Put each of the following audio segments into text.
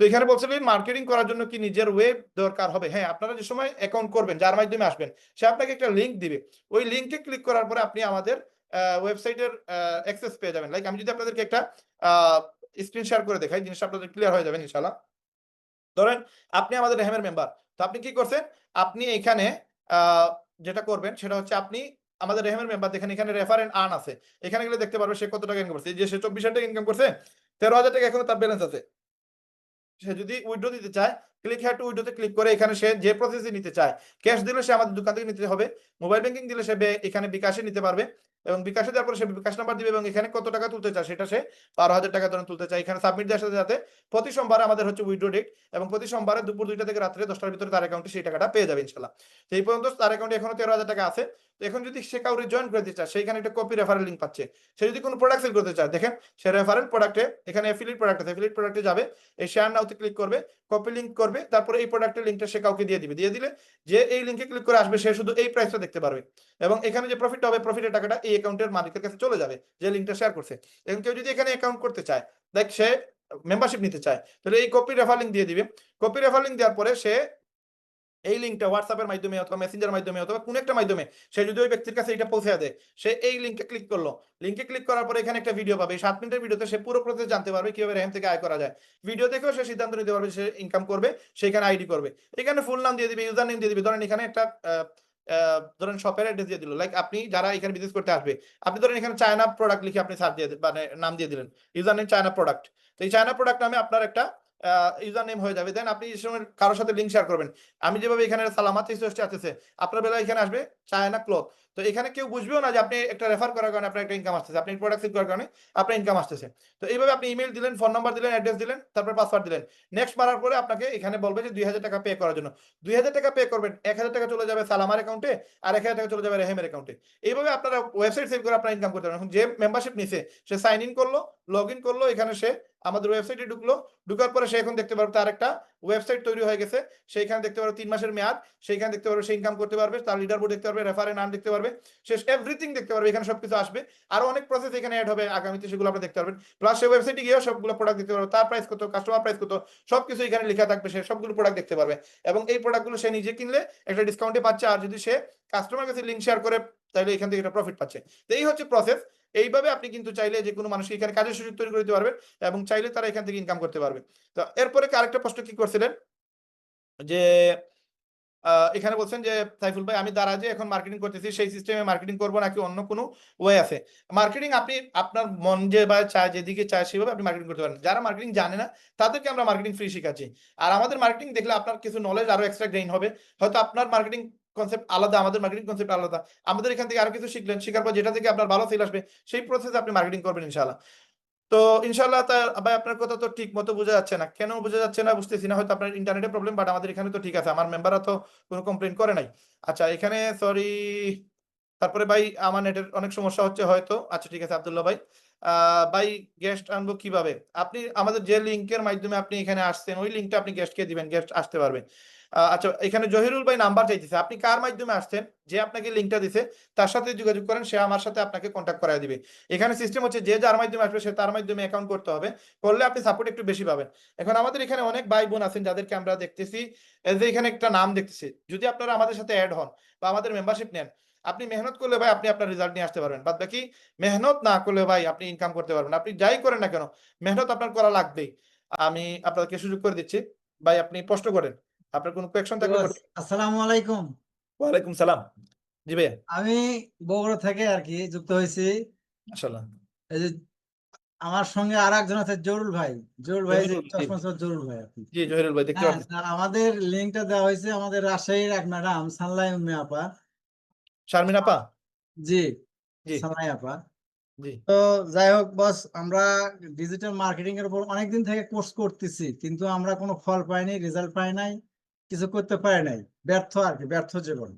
তো এখানে বলছিলেন মার্কেটিং করার জন্য কি নিজের ওয়েব দরকার হবে? হ্যাঁ আপনারা যে সময় অ্যাকাউন্ট করবেন, যার মাধ্যমে আসবেন, সে আপনাকে একটা লিংক দিবে। ওই লিংকে ক্লিক করার পরে আপনি আমাদের ওয়েবসাইটের অ্যাক্সেস পেয়ে যাবেন। লাইক আমি যদি আপনাদেরকে একটা স্ক্রিন শেয়ার করে দেখাই, জিনিসটা আপনাদের ক্লিয়ার হয়ে যাবেন ইনশাল্লাহ ধরেন আপনি আমাদের রেহেমের মেম্বার তো আপনি কি করছেন? আপনি এখানে যেটা করবেন সেটা হচ্ছে আপনি আমাদের রেহেমের মেম্বার দেখেন, এখানে রেফারেন্ট আর্ন আছে। এখানে গেলে দেখতে পারবে সে কত টাকা ইনকাম করছে। যে সে চব্বিশ হাজার টাকা ইনকাম করছে, তেরো হাজার টাকা এখনও তার ব্যালেন্স আছে। সে যদি উইড্রো দিতে চায় ক্লিক হ্যাড টু উইড্রোতে ক্লিক করে এখানে সে যে প্রসেসে নিতে চায় ক্যাশ দিলে সে আমাদের দোকান থেকে নিতে হবে মোবাইল ব্যাংকিং দিলে সে এখানে বিকাশে নিতে পারবে এবং বিকাশে দেওয়ার পরে সে বিকাশ নাম্বার দিবে এবং এখানে কত টাকা তুলতে চায় সেটা সে বারো হাজার টাকা ধরুন তুলতে চায়। এখানে সাবমিট দেওয়ার সাথে সাথে প্রতি সোমবারে আমাদের হচ্ছে উইড্রো ডেট এবং প্রতি সোমবারে দুপুর দুইটা থেকে রাত্রে দশটার ভিতরে তার অ্যাকাউন্টে সেই টাকাটা পেয়ে যাবে ইনশাল্লাহ। এই পর্যন্ত তার অ্যাকাউন্টে এখনও তেরো হাজার টাকা আছে। এখন যদি সে কাউরে জয়েন করে দিতে চায় সেখানে একটা কপি রেফারেল লিঙ্ক পাচ্ছে। সে যদি কোনো প্রোডাক্ট সেল করতে চায়, দেখেন সে রেফারেল প্রোডাক্টে এখানে অ্যাফিলিয়েট প্রোডাক্ট আছে অ্যাফিলিয়েট প্রোডাক্টে যাবে, এই শেয়ার নাওতে ক্লিক করবে কপি লিঙ্ক করবে, তারপরে এই প্রোডাক্টের লিঙ্কটা সে কাউকে দিয়ে দিবে। দিয়ে দিলে যে এই লিঙ্কে ক্লিক করে আসবে, সে শুধু এই প্রাইসটা দেখতে পারবে। এবং এখানে যে প্রফিট হবে প্রফিটের টাকাটা এই অ্যাকাউন্টের মালিকের কাছে চলে যাবে, যে লিঙ্কটা শেয়ার করছে। এবং কেউ যদি এখানে অ্যাকাউন্ট করতে চায়, দেখ সে মেম্বারশিপ নিতে চায়, তাহলে এই কপি রেফার লিঙ্ক দিয়ে দিবে। কপি রেফার লিঙ্ক দেওয়ার পরে সে এই লিঙ্কটা হোয়াটসঅ্যাপের মাধ্যমে অথবা মেসেঞ্জার মাধ্যমে অথবা কোনো একটা মাধ্যমে সে যদি ওই ব্যক্তির কাছে এটা পৌঁছে দেয়, সে এই লিঙ্কে ক্লিক করল। লিঙ্কে ক্লিক করার পরে এখানে একটা ভিডিও পাবে। সাত মিনিটের ভিডিওতে সে পুরো প্রসেস জানতে পারবে কীভাবে র্যাম থেকে আয় করা যায়। ভিডিও দেখেও সে সিদ্ধান্ত নিতে পারবে সে ইনকাম করবে সেখানে আইডি করবে। এখানে ফুল নাম দিয়ে দিবে ইউজার নেম দিয়ে দিবে। ধরেন এখানে একটা ধরেন শপের অ্যাড্রেস দিয়ে দিল। লাইক আপনি যারা এখানে বিজনেস করতে আসবে, আপনি ধরেন এখানে চায়না প্রোডাক্ট লিখে আপনি সার্চ দিয়ে মানে নাম দিয়ে দিলেন। ইউজার নেম চায়না প্রোডাক্ট তো এই চায়না প্রোডাক্ট নামে আপনার একটা ইউজার নেম হয়ে যাবে। দেন আপনি এই সময় কারোর সাথে লিঙ্ক শেয়ার করবেন। আমি যেভাবে এখানে সালামাত ইসোস্টে আছে আপনার বেলা এখানে আসবে চায়না ক্লথ তো এখানে কেউ বুঝবেও না যে আপনি একটা রেফার করার কারণে আপনার একটা ইনকাম আসতেছে। আপনি প্রোডাক্ট সেল করার কারণে আপনার ইনকাম আসতেছে। তো এইভাবে আপনি ইমেল দিলেন ফোন নাম্বার দিলেন অ্যাড্রেস দিলেন, তারপর পাসওয়ার্ড দিলেন। নেক্সট মারার পরে আপনাকে এখানে বলবে যে দুই হাজার টাকা পে করার জন্য। দুই হাজার টাকা পে করবেন, এক হাজার টাকা চলে যাবে সালামার অ্যাকাউন্টে আর এক হাজার টাকা চলে যাবে রেহেমের অ্যাকাউন্টে এইভাবে আপনারা ওয়েবসাইট সেল করে আপনার ইনকাম করতে পারেন। যে মেম্বারশিপ নিছে, সে সাইন ইন করল লগ ইন করল, এখানে সে আমাদের ওয়েবসাইটে ঢুকলো। ঢুকার পরে সে এখন দেখতে পারবে তার একটা ওয়েবসাইট তৈরি হয়ে গেছে। সেইখানে দেখতে পারবে তিন মাসের মেয়াদ। সেইখানে দেখতে পারবে সে ইনকাম করতে পারবে, তার লিডার বোর্ড দেখতে পারবে রেফারেন্ট নাম দেখতে পারবে। সে এভরিথিং দেখতে পারবে, এখানে সবকিছু আসবে। আরও অনেক প্রসেস এখানে অ্যাড হবে আগামীতে, সেগুলো আপনি দেখতে পারবেন। প্লাস সে ওয়েবসাইটে গিয়েও সবগুলো প্রোডাক্ট দেখতে পারবে। তার প্রাইস কত কাস্টমার প্রাইস কত, সবকিছু এখানে লেখা থাকবে। সে সবগুলো প্রোডাক্ট দেখতে পারবে। এবং এই প্রোডাক্টগুলো সে নিজে কিনলে একটা ডিসকাউন্টে পাচ্ছে। আর যদি সে কাস্টমার কাছে লিঙ্ক শেয়ার করে, তাহলে এখান থেকে একটা প্রফিট পাচ্ছে। তো এই হচ্ছে প্রসেস এইভাবে আপনি কিন্তু চাইলে যে কোনো মানুষকে এখানে কাজের সুযোগ তৈরি করে দিতে পারবেন এবং চাইলে তারা এখান থেকে ইনকাম করতে পারবে। তো এরপরে আরেকটা প্রশ্ন কি করছিলেন? যে এখানে বলছেন যে, সাইফুল ভাই, আমি দ্বারা যে এখন মার্কেটিং করতেছি, সেই সিস্টেমে মার্কেটিং করব নাকি অন্য কোনো ওয়ে আছে? মার্কেটিং আপনি আপনার মন যে বা চায়, যেদিকে চায়, সেভাবে আপনি মার্কেটিং করতে পারেন। যারা মার্কেটিং জানে না, তাদেরকে আমরা মার্কেটিং ফ্রি শেখাচ্ছি। আর আমাদের মার্কেটিং দেখলে আপনার কিছু নলেজ আরও এক্সট্রা গেইন হবে। হয়তো আপনার মার্কেটিং কনসেপ্ট আলাদা, আমাদের মার্কেটিং কনসেপ্ট আলাদা। আমাদের এখান থেকে আরও কিছু শিখলেন, শেখার পর যেটা থেকে আপনার ভালো সেল আসবে, সেই প্রসেসে আপনি মার্কেটিং করবেন ইনশাআল্লাহ। তো ইনশাল্লাহ তার ভাই, আপনার কথা তো ঠিক মতো বোঝা যাচ্ছে না। কেন বোঝা যাচ্ছে না বুঝতেছি না, হয়তো আপনার ইন্টারনেটে প্রবলেম বাট আমাদের এখানে তো ঠিক আছে। আমার মেম্বাররা তো কোনো কমপ্লেন করে নাই। আচ্ছা এখানে সরি তারপরে ভাই, আমার নেটের অনেক সমস্যা হচ্ছে হয়তো। আচ্ছা ঠিক আছে, আব্দুল্লাহ ভাই। ভাই গেস্ট আনব কীভাবে? আপনি আমাদের যে লিঙ্কের মাধ্যমে আপনি এখানে আসছেন, ওই লিঙ্কটা আপনি গেস্টকে দিবেন গেস্ট আসতে পারবে। আচ্ছা এখানে জহিরুল ভাই নাম্বার চাইতেছে। আপনি কার মাধ্যমে আসছেন? যে আপনাকে লিঙ্কটা দিছে, তার সাথে যোগাযোগ করেন, সে আমার সাথে আপনাকে কন্ট্যাক্ট করায় দিবে। এখানে সিস্টেম হচ্ছে যে যার মাধ্যমে আসবে, সে তার মাধ্যমে অ্যাকাউন্ট করতে হবে। করলে আপনি সাপোর্ট একটু বেশি পাবেন। এখন আমাদের এখানে অনেক ভাই বোন আছেন, যাদেরকে আমরা দেখতেছি যে এখানে একটা নাম দেখতেছি। যদি আপনারা আমাদের সাথে অ্যাড হন বা আমাদের মেম্বারশিপ নেন, আপনি মেহনত করলে ভাই আপনি আপনার রেজাল্ট নিয়ে আসতে পারবেন। বাদ বাকি মেহনত না করলে ভাই আপনি ইনকাম করতে পারবেন আপনি যাই করেন না কেন, মেহনত আপনার করা লাগবেই। আমি আপনাকে সুযোগ করে দিচ্ছি। ভাই, আপনি প্রশ্ন করেন। আপনার কোনো কোয়েকশন থাকলে আসসালামু আলাইকুম। ওয়ালাইকুম সালাম। জি ভাইয়া। আমি বগুড়া থেকে আর কি যুক্ত হয়েছি। মাশাআল্লাহ। এই যে আমার সঙ্গে আর একজন আছে জরুল ভাই। জরুল ভাই যে চশমা চোর জরুল ভাই আর কি জি জহিরুল ভাই দেখতে হ্যাঁ, পাচ্ছেন তা আমাদের লিঙ্কটা দেওয়া হয়েছে আমাদের রাজশাহীর এক ম্যাডাম সানলাই উম্মে আপা। শারমিন আপা? জি জি। সানলাই আপা। জি। তো যাই হোক বস আমরা ডিজিটাল মার্কেটিং এর উপর অনেকদিন থেকে কোর্স করতেছি কিন্তু আমরা কোনো ফল পাইনি রেজাল্ট পাই নাই। কিছু করতে পারে নাই। ব্যর্থ আর কি ব্যর্থ জীবন।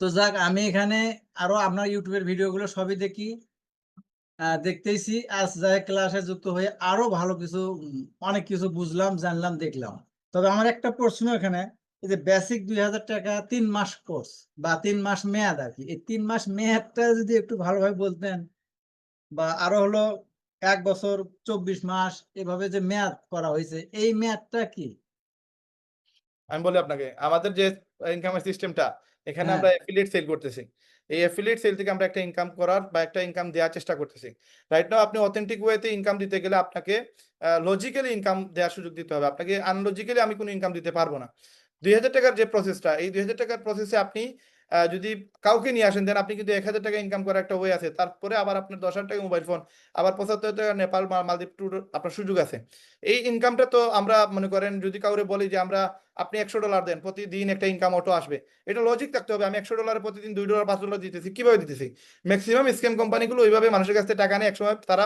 তো যাক, আমি এখানে আরও আপনার ইউটিউবের ভিডিওগুলো সবই দেখি। দেখতেইছি। আজ যাই ক্লাসে যুক্ত হয়ে আরও ভালো কিছু অনেক কিছু বুঝলাম, জানলাম, দেখলাম। তবে আমার একটা প্রশ্ন এখানে, এই যে বেসিক দুই হাজার টাকা তিন মাস কোর্স বা তিন মাস মেয়াদ আর কি এই তিন মাস মেয়াদটা যদি একটু ভালোভাবে বলতেন, বা আরও হলো এক বছর, চব্বিশ মাস, এভাবে যে মেয়াদ করা হয়েছে, এই মেয়াদটা কি? আমি বলি আপনাকে আমাদের যে ইনকামের সিস্টেমটা এখানে হ্যাঁ। আমরা অ্যাফিলিয়েট সেল করতেছি। এই অ্যাফিলিয়েট সেল থেকে আমরা একটা ইনকাম করার বা একটা ইনকাম দেওয়ার চেষ্টা করতেছি। রাইট নাও আপনি অথেন্টিক ওয়েতে ইনকাম দিতে গেলে আপনাকে লজিক্যালি ইনকাম দেওয়ার সুযোগ দিতে হবে। আপনাকে আনলজিক্যালি আমি কোনো ইনকাম দিতে পারব না। দুই হাজার টাকার যে প্রসেসটা এই দুই হাজার টাকার প্রসেসে আপনি যদি কাউকে নিয়ে আসেন, দেন আপনি কিন্তু এক হাজার টাকা ইনকাম করার একটা ওয়ে আছে। তারপরে আবার আপনার দশ হাজার টাকা মোবাইল ফোন আবার পঁচাত্তর টাকা নেপাল মালদ্বীপ ট্যুর আপনার সুযোগ আছে। এই ইনকামটা তো আমরা মনে করেন, যদি কাউরে বলি যে আমরা, আপনি একশো ডলার দেন, প্রতিদিন একটা ইনকাম অটো আসবে। এটা লজিক থাকতে হবে, আমি একশো ডলারে প্রতিদিন দুই ডলার পাঁচ ডলার দিতেছি, কীভাবে দিতেছি? ম্যাক্সিমাম স্ক্যাম কোম্পানিগুলো ওইভাবে মানুষের কাছ টাকা নিয়ে একসময় তারা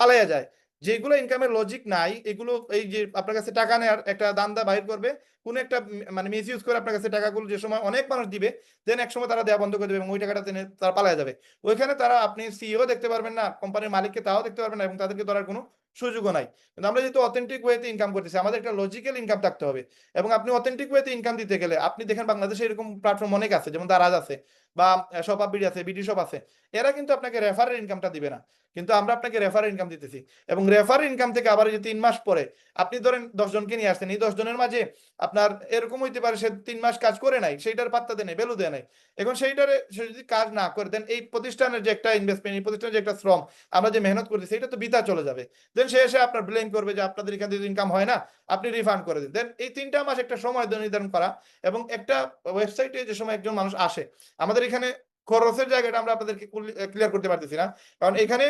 পালাইয়া যায়। যেগুলো ইনকামের লজিক নাই, এগুলো এই যে আপনার কাছে টাকা নেওয়ার একটা দান্দা বাহির করবে, কোনো একটা মানে মিস ইউজ করে আপনার কাছে টাকাগুলো যে সময় অনেক মানুষ দিবে দেন এক সময় তারা দেওয়া বন্ধ করে দেবে এবং ওই টাকাটা তারা পালায়া যাবে। ওইখানে তারা আপনি সিইও দেখতে পারবেন না কোম্পানির মালিককে তাও দেখতে পারবেন না এবং তাদেরকে ধরার কোনো সুযোগও নাই। কিন্তু আমরা যেহেতু অথেন্টিক ওয়েতে ইনকাম করতেছি, আমাদের একটা লজিক্যাল ইনকাম থাকতে হবে এবং আপনি অথেন্টিক ওয়েতে ইনকাম দিতে গেলে, আপনি দেখেন বাংলাদেশে এরকম প্ল্যাটফর্ম অনেক আছে, যেমন দারাজ আছে। বা শপ আপ আছে বিডি শপ আছে, এরা কিন্তু আপনাকে রেফারের ইনকামটা দিবে না। কিন্তু আমরা আপনাকে রেফারের ইনকাম দিতেছি এবং রেফার ইনকাম থেকে আবার যে তিন মাস পরে, আপনি ধরেন দশ জনকে নিয়ে আসছেন, এই দশ জনের মাঝে আপনার এরকম হইতে পারে সে তিন মাস কাজ করে নাই, সেইটার পাত্তা দেয় নাই ভ্যালু দেয় নাই। এখন সেইটারে সে যদি কাজ না করে দেন এই প্রতিষ্ঠানের যে একটা ইনভেস্টমেন্ট এই প্রতিষ্ঠানের যে একটা শ্রম আমরা যে মেহনত করতেছি এটা তো বিতা চলে যাবে। দেন সে এসে আপনার ব্লেম করবে যে আপনাদের এখান থেকে ইনকাম হয় না, আপনি রিফান্ড করে দিন। দেন এই তিনটা মাস একটা সময় নির্ধারণ করা এবং একটা ওয়েবসাইটে যে সময় একজন মানুষ আসে, আমাদের এখানে খরচের জায়গাটা আমরা আপনাদেরকে ক্লিয়ার করতে পারতেছি না। কারণ এখানে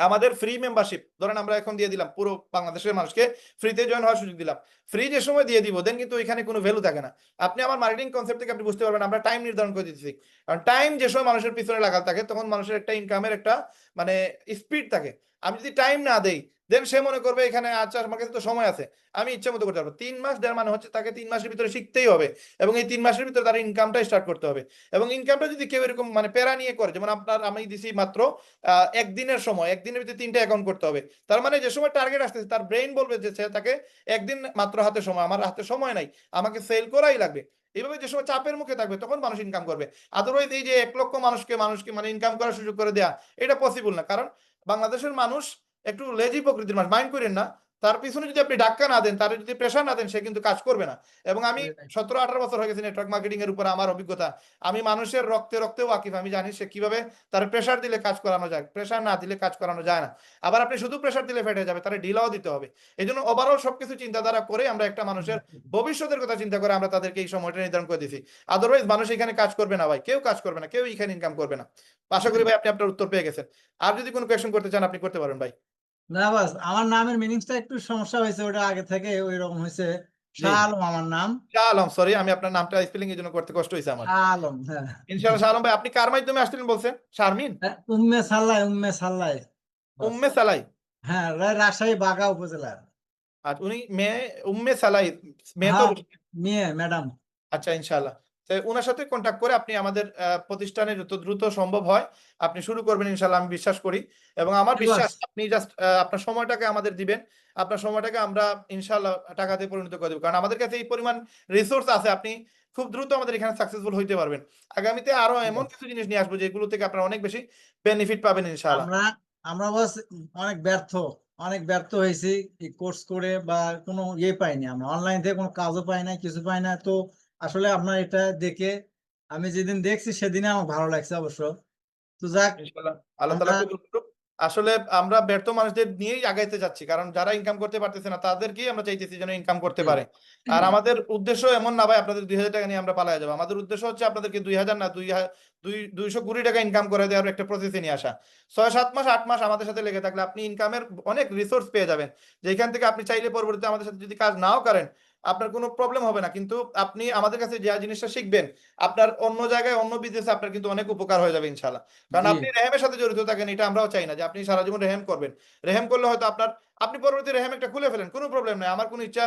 আমাদের ফ্রি মেম্বারশিপ ধরেন আমরা এখন দিয়ে দিলাম পুরো বাংলাদেশের মানুষকে ফ্রিতে জয়েন হওয়ার সুযোগ দিলাম। ফ্রি যে সময় দিয়ে দিব দেন কিন্তু এখানে কোনো ভ্যালু থাকে না। আপনি আমার মার্কেটিং কনসেপ্ট থেকে আপনি বুঝতে পারবেন, আমরা টাইম নির্ধারণ করে দিচ্ছি কারণ টাইম যে সময় মানুষের পিছনে লাগাল থাকে, তখন মানুষের একটা ইনকামের একটা মানে স্পিড থাকে। আমি যদি টাইম না দেই দেন সে মনে করবে, এখানে আচ্ছা আমার কাছে তো সময় আছে, আমি ইচ্ছা মতো করতে পারব। তিন মাস দেড় মানে হচ্ছে তাকে তিন মাসের ভিতরে শিখতেই হবে এবং এই তিন মাসের ভিতরে তার ইনকামটা স্টার্ট করতে হবে। এবং ইনকামটা যদি কেউ এরকম মানে প্যারা নিয়ে করে, যেমন আপনার আমি দিছি মাত্র একদিনের সময়, একদিনের ভিতরে তিনটা অ্যাকাউন্ট করতে হবে, তার মানে যে সময় টার্গেট আসতেছে, তার ব্রেইন বলবে যে সে তাকে একদিন মাত্র হাতে সময়, আমার হাতে সময় নাই, আমাকে সেল করাই লাগবে। এইভাবে যে সময় চাপের মুখে থাকবে, তখন মানুষ ইনকাম করবে। আদারওয়াইজ এই যে এক লক্ষ মানুষকে মানুষকে মানে ইনকাম করার সুযোগ করে দেয়া, এটা পসিবল না। কারণ বাংলাদেশের মানুষ একটু লেজি প্রকৃতির মানুষ মাইন্ড করেন না। তার পিছনে যদি আপনি ধাক্কা না দেন তার যদি প্রেশার না দেন সে কিন্তু কাজ করবে না। এবং আমি সতেরো আঠারো বছর হয়ে গেছে নেটওয়ার্ক মার্কেটিং এর উপর আমার অভিজ্ঞতা। আমি মানুষের রক্তে রক্তে ওয়াকিফ আমি জানি সে কীভাবে তার প্রেশার দিলে কাজ করানো যায়। প্রেশার না দিলে কাজ করানো যায় না। আবার আপনি শুধু প্রেশার দিলে ফেটে যাবে তারা ঢিলাও দিতে হবে। এই জন্য ওভারঅল সবকিছু চিন্তাধারা করে আমরা একটা মানুষের ভবিষ্যতের কথা চিন্তা করে আমরা তাদেরকে এই সময়টা নির্ধারণ করে দিছি আদারওয়াইজ মানুষ এখানে কাজ করবে না ভাই। কেউ কাজ করবে না কেউ এখানে ইনকাম করবে না। আশা করি ভাই আপনি আপনার উত্তর পেয়ে গেছেন। আর যদি কোনো কোয়েশ্চেন করতে চান আপনি করতে পারেন ভাই। না বাস আমার নামের মিনিংসটা একটু সমস্যা হয়েছে ওটা আগে থেকে ওই রকম হয়েছে। শাহ আলম আমার নাম। শাহ আলম সরি আমি আপনার নামটা স্পেলিং এর জন্য করতে কষ্ট হয়েছে আমার। শাহ আলম হ্যাঁ। ইনশাআল্লাহ শাহ আলম ভাই আপনি কার মাধ্যমে আসছিলেন বলছেন? শারমিন? হ্যাঁ, উম্মে সাল্লাই উম্মে সাল্লাই উম্মে সালাই হ্যাঁ রাজশাহী বাগা উপজেলার। আর উনি মেয়ে উম্মে সালাই মেয়ে তো হ্যাঁ। মেয়ে ম্যাডাম আচ্ছা ইনশাআল্লাহ। ওনার সাথে কন্ট্যাক্ট করে আপনি আমাদের প্রতিষ্ঠানে যত দ্রুত সম্ভব হয় আপনি শুরু করবেন ইনশাআল্লাহ আমি বিশ্বাস করি। এবং আমার বিশ্বাস আপনি জাস্ট আপনার সময়টাকে আমাদের দিবেন। আপনার সময়টাকে আমরা ইনশাআল্লাহ টাকাতে পরিণত করে দেবো। কারণ আমাদের কাছে এই পরিমাণ রিসোর্স আছে আপনি খুব দ্রুত আমাদের এখানে সাকসেসফুল হইতে পারবেন। আগামীতে আরও এমন কিছু জিনিস নিয়ে আসব যেগুলো থেকে আপনারা অনেক বেশি বেনিফিট পাবেন ইনশাআল্লাহ। আমরা আমরা অনেক ব্যর্থ অনেক ব্যর্থ হয়েছি এই কোর্স করে বা কোনো ইয়ে পাইনি আমরা। অনলাইন থেকে কোনো কাজও পাই না কিছু পাই না তো আসলে আপনার এটা দেখে আমি যেদিন দেখছি সেদিনে আমার ভালো লাগছে অবশ্য। তো যাক আল্লাহ। আসলে আমরা ব্যর্থ মানুষদের নিয়েই আগাইতে যাচ্ছি কারণ যারা ইনকাম করতে পারতেছে না তাদেরকেই আমরা চাইতেছি যেন ইনকাম করতে পারে। আর আমাদের উদ্দেশ্য এমন না ভাই আপনাদের দুই হাজার টাকা নিয়ে আমরা পালায় যাব। আমাদের উদ্দেশ্য হচ্ছে আপনাদেরকে দুই হাজার না দুই দুইশো কুড়ি টাকা ইনকাম করে দেওয়ার একটা প্রসেসে নিয়ে আসা। ছয় সাত মাস আট মাস আমাদের সাথে লেগে থাকলে আপনি ইনকামের অনেক রিসোর্স পেয়ে যাবেন। যেখান থেকে আপনি চাইলে পরবর্তীতে আমাদের সাথে যদি কাজ নাও করেন আপনার কোনো প্রবলেম হবে না। কিন্তু আপনি আমাদের কাছে যে জিনিসটা শিখবেন আপনার অন্য জায়গায় অন্য বিজনেসে আপনার কিন্তু অনেক উপকার হয়ে যাবে ইনশাল্লাহ কারণ। আপনি রেহেমের সাথে জড়িত থাকেন এটা আমরাও চাই না যে আপনি সারা জীবন রেহেম করবেন। রেহেম করলে হয়তো আপনার আপনি পরবর্তী রেহেম একটা খুলে ফেলেন, কোনো প্রবলেম নাই। আমার কোনো ইচ্ছা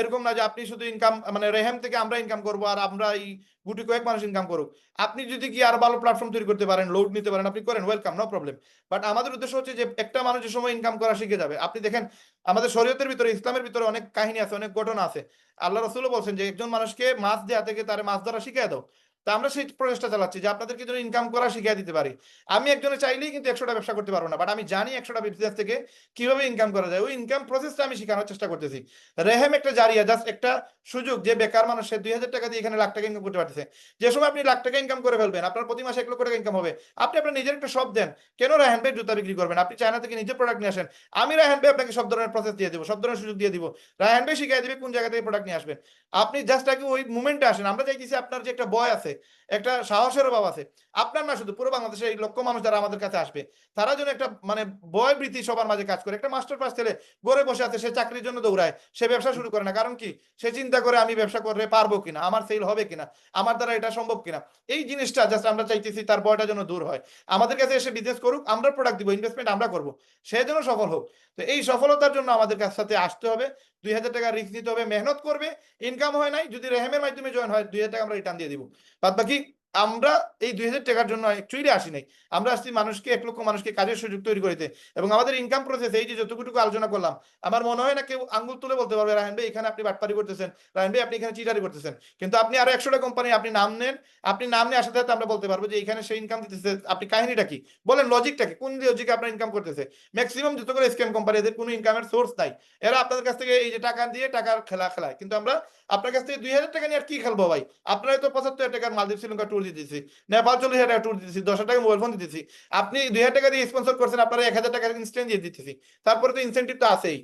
এরকম না যে আপনি শুধু ইনকাম মানে রেহেম থেকে আমরা ইনকাম করব আর আমরা এই গুটি কয়েক মানুষ ইনকাম করুক। আপনি যদি কি আর ভালো প্ল্যাটফর্ম তৈরি করতে পারেন লোড নিতে পারেন, আপনি করেন ওয়েলকাম নো প্রবলেম বাট আমাদের উদ্দেশ্য হচ্ছে যে একটা মানুষ যে সময় ইনকাম করা শিখে যাবে। আপনি দেখেন, আমাদের শরীয়তের ভিতরে, ইসলামের ভিতরে অনেক কাহিনী আছে, অনেক ঘটনা আছে। আল্লাহ রসুলও বলছেন যে, একজন মানুষকে মাছ দেওয়া থেকে তার মাছ ধরা শিখিয়ে দাও। তা আমরা সেই প্রচেষ্টা চালাচ্ছি যে আপনাদেরকে যেন ইনকাম করা শিখিয়ে দিতে পারি। আমি একজনে চাইলেই কিন্তু একশোটা ব্যবসা করতে পারব না বাট আমি জানি একশোটা বিজনেস থেকে কীভাবে ইনকাম করা যায়। ওই ইনকাম প্রসেসটা আমি শেখানোর চেষ্টা করতেছি। রেহেম একটা জারিয়া জাস্ট একটা সুযোগ যে বেকার মানুষ, সে দুই হাজার টাকা দিয়ে এখানে লাখ টাকা ইনকাম করতে পারতেছে। যে সময় আপনি লাখ টাকা ইনকাম করে ফেলবেন, আপনার প্রতি মাসে এক লক্ষ টাকা ইনকাম হবে। আপনি আপনার নিজের একটা শপ দেন। কেন রায়হান ভাই জুতা বিক্রি করবেন? আপনি চায়না থেকে নিজে প্রোডাক্ট নিয়ে আসেন। আমি রায়হান ভাই আপনাকে সব ধরনের প্রসেস দিয়ে দেবো, সব ধরনের সুযোগ দিয়ে দিব। রায়হান ভাই শিখিয়ে দিবে কোন জায়গা থেকে প্রোডাক্ট নিয়ে আসবেন। আপনি জাস্ট আগে ওই মুভমেন্টে আসেন। আমরা চাইতেছি আপনার যে একটা বয় আছে একটা সাহসের অভাব আছে। আপনার না শুধু, পুরো বাংলাদেশের এই লক্ষ মানুষ যারা আমাদের কাছে আসবে, তারা যেন একটা মানে বয় বৃত্তি সবার মাঝে কাজ করে। একটা মাস্টার পাস ছেলে ঘরে বসে আছে, সে চাকরির জন্য দৌড়ায়, সে ব্যবসা শুরু করে না। কারণ কি? সে চিন্তা করে, আমি ব্যবসা করে পারব কিনা? আমার সেল হবে কিনা? আমার দ্বারা এটা সম্ভব কিনা? এই জিনিসটা জাস্ট আমরা চাইতেছি তার বয়টা যেন দূর হয়। আমাদের কাছে এসে বিজনেস করুক, আমরা প্রোডাক্ট দিব ইনভেস্টমেন্ট আমরা করব, সে যেন সফল হোক। তো এই সফলতার জন্য আমাদের কাছ সাথে আসতে হবে। দুই হাজার টাকা রিস্ক নিতে হবে, মেহনত করবে ইনকাম হয় নাই, যদি রেহেমের মাধ্যমে জয়েন হয়, দুই হাজার টাকা আমরা রিটার্ন দিয়ে দিব। বাদ বাকি আমরা এই দুই হাজার টাকার জন্য অ্যাকচুয়ালি আসি নাই। আমরা আসছি মানুষকে, এক লক্ষ মানুষকে কাজের সুযোগ তৈরি করতে এবং আমাদের ইনকাম প্রসেস এই যে যতটুকু আলোচনা করলাম, আমার মনে হয় না কেউ আঙ্গুল তুলে বলতে পারবে রায়ন ভাই, এখানে আপনি বাটপারি করতেছেন রায়ন ভাই, আপনি এখানে চিটারি করতেছেন। কিন্তু আপনি আরও একশোটা কোম্পানি আপনি নাম নেন, আপনি নাম নিয়ে সাথে আমরা বলতে পারব যে এখানে সে ইনকাম দিতেছে, আপনি কাহিনীটা কি? বলেন লজিকটা কি? কোন লজিকে আপনার ইনকাম করতেছে? ম্যাক্সিমাম যত করে স্ক্যাম কোম্পানি এদের কোনো ইনকামের সোর্স নাই। এরা আপনাদের কাছ থেকে এই যে টাকা দিয়ে টাকার খেলা খেলায়। কিন্তু আমরা আপনার কাছ থেকে দুই হাজার টাকা নিয়ে আর কি খেলব ভাই? আপনারা তো পঁচাত্তর টাকার মালদ্বীপ, শ্রীলঙ্কা ট্যুর দিতেছি। নেপাল চল্লিশ হাজার টাকা ট্যুর দিতেছি দশ হাজার টাকা মোবাইল ফোন দিতেছি। আপনি দুই হাজার টাকা দিয়ে স্পন্সর করছেন আপনারা এক হাজার টাকা ইনস্ট্যান্ট দিয়ে দিতেছি। তারপরে তো ইনসেন্টিভ তো আছেই।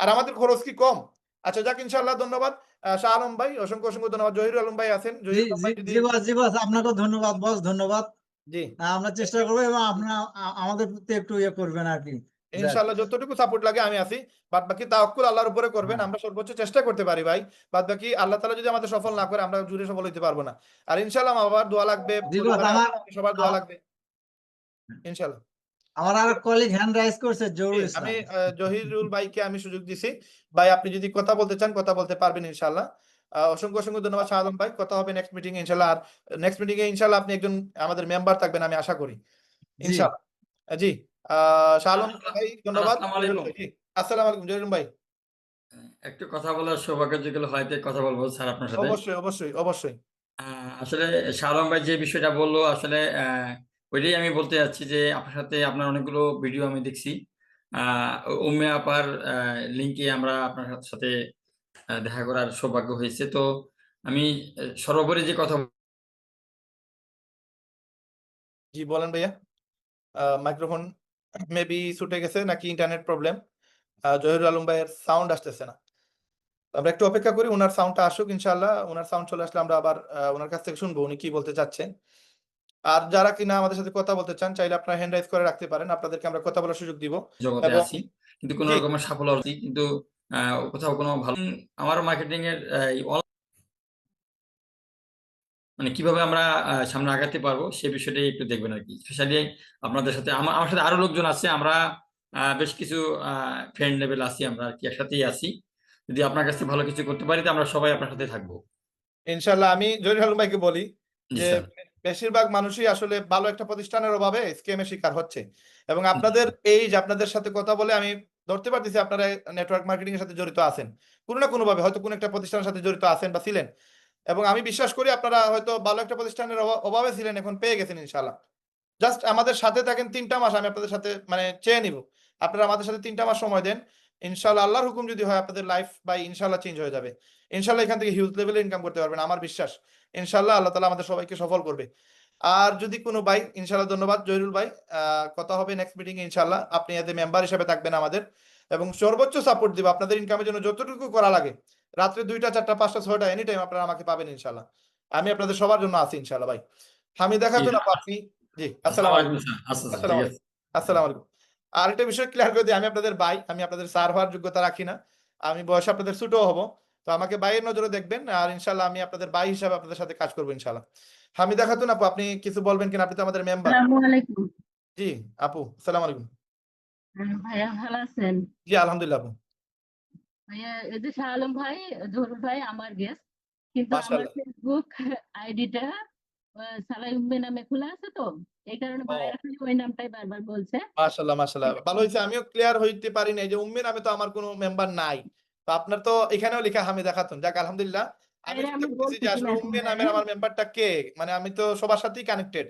আর আমাদের খরচ কি কম? আচ্ছা যাক ইনশাআল্লাহ ধন্যবাদ। শাহ আলম ভাই অসংখ্য অসংখ্য ধন্যবাদ। জহিরুল আলম ভাই আছেন। আপনাকেও ধন্যবাদ বস ধন্যবাদ। জি। আমরা চেষ্টা করব এবং আপনার আমাদের প্রতি একটু ইয়ে করবেন আর কি। ইনশাআল্লাহ যতটুকু সাপোর্ট লাগে আমি আছি। বাদ বাকি তাওয়াক্কুল আল্লাহর উপরে করবেন। হ্যাঁ। আমরা সর্বোচ্চ চেষ্টা করতে পারি ভাই। বাদ বাকি আল্লাহ তাআলা যদি আমাদের সফল না করে আমরা জুড়ে সফল হতে পারব না। আর ইনশাআল্লাহ আমার আবার দোয়া লাগবে। সবার দোয়া লাগবে। ইনশাআল্লাহ। আমার আর কলিগ হ্যান্ড রাইজ করছে জরুর আমি জহিরুল ভাইকে আমি সুযোগ দিছি। ভাই আপনি যদি কথা বলতে চান কথা বলতে পারবেন ইনশাআল্লাহ। আহ, অসংখ্য অসংখ্য ধন্যবাদ শাহ আলম ভাই। কথা হবে নেক্সট মিটিং এ ইনশাআল্লাহ। আর নেক্সট মিটিং এ ইনশাআল্লাহ আপনি একজন আমাদের মেম্বার থাকবেন আমি আশা করি। ইনশাআল্লাহ। জি। ভাই ধন্যবাদ। আসসালামু আলাইকুম। জি, আসসালামু আলাইকুম জহিরুল ভাই। একটু কথা বলার সৌভাগ্য যেগুলো হয় কথা বলব স্যার আপনার সাথে। অবশ্যই অবশ্যই অবশ্যই। আসলে ভাই যে বিষয়টা বলল আসলে ওইটাই আমি বলতে যাচ্ছি যে আপনার সাথে আপনার অনেকগুলো ভিডিও আমি দেখছি। আহ, উম্মে আপার লিঙ্কে আমরা আপনার সাথে দেখা করার সৌভাগ্য হয়েছে। তো আমি সর্বোপরি যে কথা জি বলেন ভাইয়া। মাইক্রোফোন মেবি ছুটে গেছে নাকি ইন্টারনেট প্রবলেম জহিরুল আলম ভাইয়ের সাউন্ড আসতেছে না। আমরা একটু অপেক্ষা করি ওনার সাউন্ডটা আসুক ইনশাআল্লাহ। ওনার সাউন্ড চলে আসলে আমরা আবার ওনার কাছ থেকে শুনব উনি কি বলতে চাচ্ছেন। আর যারা কিনা আমাদের সাথে কথা বলতে চান চাইলে আপনারা হ্যান্ড রাইজ করে রাখতে পারেন। আপনাদেরকে আমরা কথা বলার সুযোগ দিব। জগতে আছি কিন্তু কোনো রকমের সাফল্য কিন্তু কোথাও কোনো ভালো আমার মার্কেটিং এর মানে কীভাবে আমরা সামনে আগাতে পারব সে বিষয়টাই একটু দেখবেন আর কি স্পেশালি আপনাদের সাথে আমার আমার সাথে আরও লোকজন আছে আমরা বেশ কিছু ফ্রেন্ড লেভেল আছি আমরা আর কি একসাথেই আছি। যদি আপনার কাছে ভালো কিছু করতে পারি তো আমরা সবাই আপনার সাথে থাকব। ইনশাল্লাহ আমি জহিরুল আলম ভাইকে বলি যে বেশিরভাগ মানুষই আসলে ভালো একটা প্রতিষ্ঠানের অভাবে স্ক্যামের শিকার হচ্ছে। এবং আপনাদের এই যে আপনাদের সাথে কথা বলে আমি ধরতে পারতেছি আপনারা নেটওয়ার্ক মার্কেটিং এর সাথে জড়িত আছেন। কোনো না কোনো ভাবে হয়তো কোনো একটা প্রতিষ্ঠানের সাথে জড়িত আছেন বা ছিলেন। এবং আমি বিশ্বাস করি আপনারা হয়তো ভালো একটা প্রতিষ্ঠানের অভাবে ছিলেন, এখন পেয়ে গেছেন ইনশাআল্লাহ। জাস্ট আমাদের সাথে থাকেন তিনটা মাস, আমি আপনাদের সাথে মানে চেয়ে নিব। আপনারা আমাদের সাথে তিনটা মাস সময় দেন। ইনশাআল্লাহ আল্লাহর হুকুম যদি হয় আপনাদের লাইফ বা ইনশাল্লাহ চেঞ্জ হয়ে যাবে। ইনশাল্লাহ এখান থেকে হিউজ লেভেলে ইনকাম করতে পারবেন, আমার বিশ্বাস। ইনশাল্লাহ আল্লাহ তালা আমাদের সবাইকে সফল করবে। আর যদি কোনো ভাই ইনশাল্লাহ ধন্যবাদ জহিরুল ভাই কথা হবে নেক্সট মিটিং ইনশাল্লাহ আপনি এতে মেম্বার হিসেবে থাকবেন আমাদের। এবং সর্বোচ্চ সাপোর্ট দিব, আপনাদের ইনকামের জন্য যতটুকু করা লাগে। রাত্রে দুইটা চারটা পাঁচটা ছয়টা এনি টাইম আপনারা আমাকে পাবেন ইনশাল্লাহ আমি আপনাদের সবার জন্য আছি ইনশাল্লাহ ভাই। আমি দেখাতো না আপনি জি আসসালামু আলাইকুম। আসসালামু আলাইকুম। আর একটা বিষয় ক্লিয়ার করে দিই আমি আপনাদের ভাই আমি আপনাদের স্যার হওয়ার যোগ্যতা রাখি না। আমি বয়সে আপনাদের ছোটও হব তো আমাকে ভাইয়ের নজরে দেখবেন আর ইনশাল্লাহ আমি আপনাদের ভাই হিসাবে আপনাদের সাথে কাজ করব ইনশাল্লাহ হামিদা খাতুন আপু আপনি কিছু বলবেন কিনা? আপনি তো আমাদের মেম্বার আসসালামু আলাইকুম। জি আপু আসসালামু আলাইকুম। হ্যাঁ, ভাইয়া ভালো আছেন? জি আলহামদুলিল্লাহ আপু। এই যে শাহ আলম ভাই জহুরুল ভাই আমার গেস্ট কিন্তু আমার ফেসবুক আইডিটা সালাই নামে খোলা আছে তো? এই কারণে ও। খালি ওই নামটাই বারবার বলছে। মাশাল্লাহ মাশাল্লাহ ভালো হয়েছে আমিও ক্লিয়ার হইতে পারি নাই যে নামে তো আমার কোনো মেম্বার নাই। তো আপনার তো এখানেও লেখা হামিদা খাতুন যাক আলহামদুলিল্লাহ। আমি বাইরে যে আসলে উম্মে নামের আমার মেম্বারটা কে? মানে আমি তো সবার সাথেই কানেক্টেড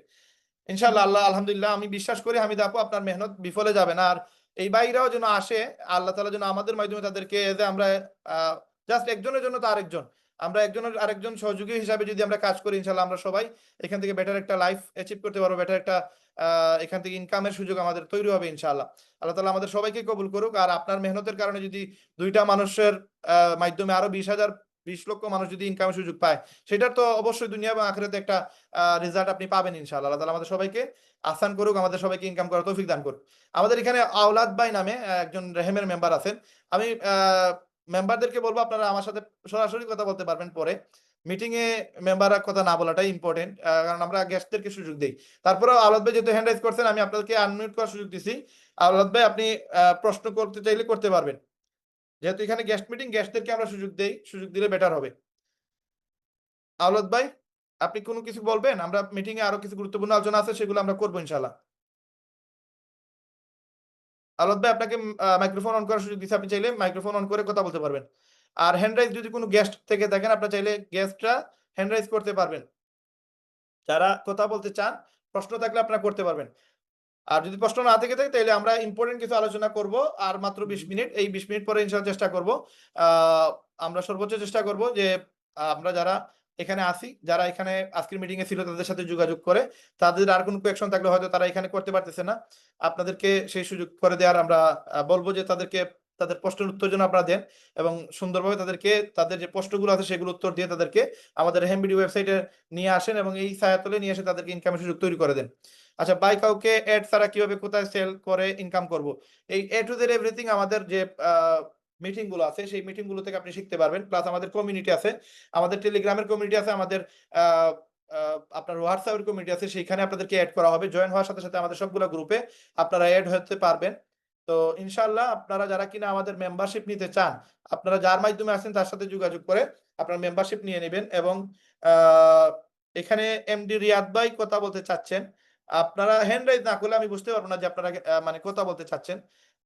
ইনশাআল্লাহ আল্লাহ আলহামদুলিল্লাহ আমি বিশ্বাস করি হামিদ আপু আপনার মেহনত বিফলে যাবে না। আর এই ভাইরাও যেন আসে, আল্লাহ তাআলা যেন আমাদের মাধ্যমে তাদেরকে আমরা জাস্ট একজনের জন্য তো আরেকজন। আমরা একজনের, আরেকজন সহযোগী হিসাবে যদি আমরা কাজ করি ইনশাল্লাহ আমরা সবাই এখান থেকে বেটার একটা লাইফ অ্যাচিভ করতে পারব বেটার একটা এখান থেকে ইনকামের সুযোগ আমাদের তৈরি হবে ইনশাল্লাহ আল্লাহ তাআলা আমাদের সবাইকে কবুল করুক। আর আপনার মেহনতের কারণে যদি দুইটা মানুষের মাধ্যমে আরও বিশ হাজার বিশ লক্ষ মানুষ যদি ইনকামের সুযোগ পায়, সেটার তো অবশ্যই দুনিয়া এবং আখেরাতে একটা রেজাল্ট আপনি পাবেন ইনশাআল্লাহ। আল্লাহ আমাদের সবাইকে আসান করুক, আমাদের সবাইকে ইনকাম করার তৌফিক দান করুক। আমাদের এখানে আওলাদ ভাই নামে একজন রেহেমের মেম্বার আছেন। আমি মেম্বারদেরকে বলব আপনারা আমার সাথে সরাসরি কথা বলতে পারবেন পরে। মিটিং এ মেম্বারের কথা না বলাটাই ইম্পর্টেন্ট কারণ আমরা গেস্টদেরকে সুযোগ দিই। তারপরে আওলাদ ভাই যেহেতু হ্যান্ড রাইজ করছেন, আমি আপনাদেরকে আনমিউট করার সুযোগ দিছি। আওলাদ ভাই, আপনি প্রশ্ন করতে চাইলে করতে পারবেন। যেহেতু এখানে গেস্ট মিটিং গেস্টদেরকে আমরা সুযোগ দেই, সুযোগ দিলে বেটার হবে। আওলাদ ভাই, আপনি কোনো কিছু বলবেন? আমরা মিটিং এ আরও কিছু গুরুত্বপূর্ণ আলোচনা আছে, সেগুলো আমরা করব ইনশাল্লাহ আওলাদ ভাই, আপনাকে মাইক্রোফোন অন করার সুযোগ দিচ্ছি আপনি চাইলে মাইক্রোফোন অন করে কথা বলতে পারবেন। আর হ্যান্ড রাইজ যদি কোনো গেস্ট থেকে দেখেন আপনার চাইলে গেস্টরা হ্যান্ড রাইজ করতে পারবেন। যারা কথা বলতে চান, প্রশ্ন থাকলে আপনারা করতে পারবেন। আর যদি প্রশ্ন না থেকে থাকে তাহলে আমরা ইম্পর্টেন্ট কিছু আলোচনা করব। আর মাত্র বিশ মিনিট এই বিশ মিনিট পরে ইনশাল্লাহ চেষ্টা করব। আমরা সর্বোচ্চ চেষ্টা করব যে আমরা যারা এখানে আসি যারা এখানে আজকের মিটিং এ ছিল তাদের সাথে যোগাযোগ করে তাদের আর কোনো কোয়েকশন থাকলে হয়তো তারা এখানে করতে পারতেছে না। আপনাদেরকে সেই সুযোগ করে দেওয়ার আমরা বলব যে তাদেরকে তাদের প্রশ্নের উত্তর যেন আপনারা দেন এবং সুন্দরভাবে তাদেরকে তাদের যে প্রশ্নগুলো আছে সেগুলো উত্তর দিয়ে তাদেরকে আমাদের হেমবিডি ওয়েবসাইটে নিয়ে আসেন এবং এই ছায়াতলে নিয়ে এসে তাদেরকে ইনকামের সুযোগ তৈরি করে দেন। আচ্ছা বাই কাউকে অ্যাড ছাড়া কীভাবে কোথায় সেল করে ইনকাম করব? এই এ টু জেড এভরিথিং আমাদের যে মিটিংগুলো আছে, সেই মিটিংগুলো থেকে আপনি শিখতে পারবেন। প্লাস আমাদের কমিউনিটি আছে। আমাদের টেলিগ্রামের কমিউনিটি আছে, আমাদের আপনার হোয়াটসঅ্যাপের কমিউনিটি আছে। সেইখানে আপনাদেরকে অ্যাড করা হবে। জয়েন হওয়ার সাথে সাথে আমাদের সবগুলো গ্রুপে আপনারা অ্যাড হতে পারবেন। তো ইনশাল্লাহ আপনারা যারা কিনা আমাদের মেম্বারশিপ নিতে চান, আপনারা যার মাধ্যমে আছেন তার সাথে যোগাযোগ করে আপনার মেম্বারশিপ নিয়ে নেবেন এবং এখানে এমডি রিয়াদ ভাই কথা বলতে চাচ্ছেন। আপনারা হ্যান্ড রাইজ না করলে আমি বুঝতে পারব না যে আপনারা মানে কথা বলতে চাচ্ছেন।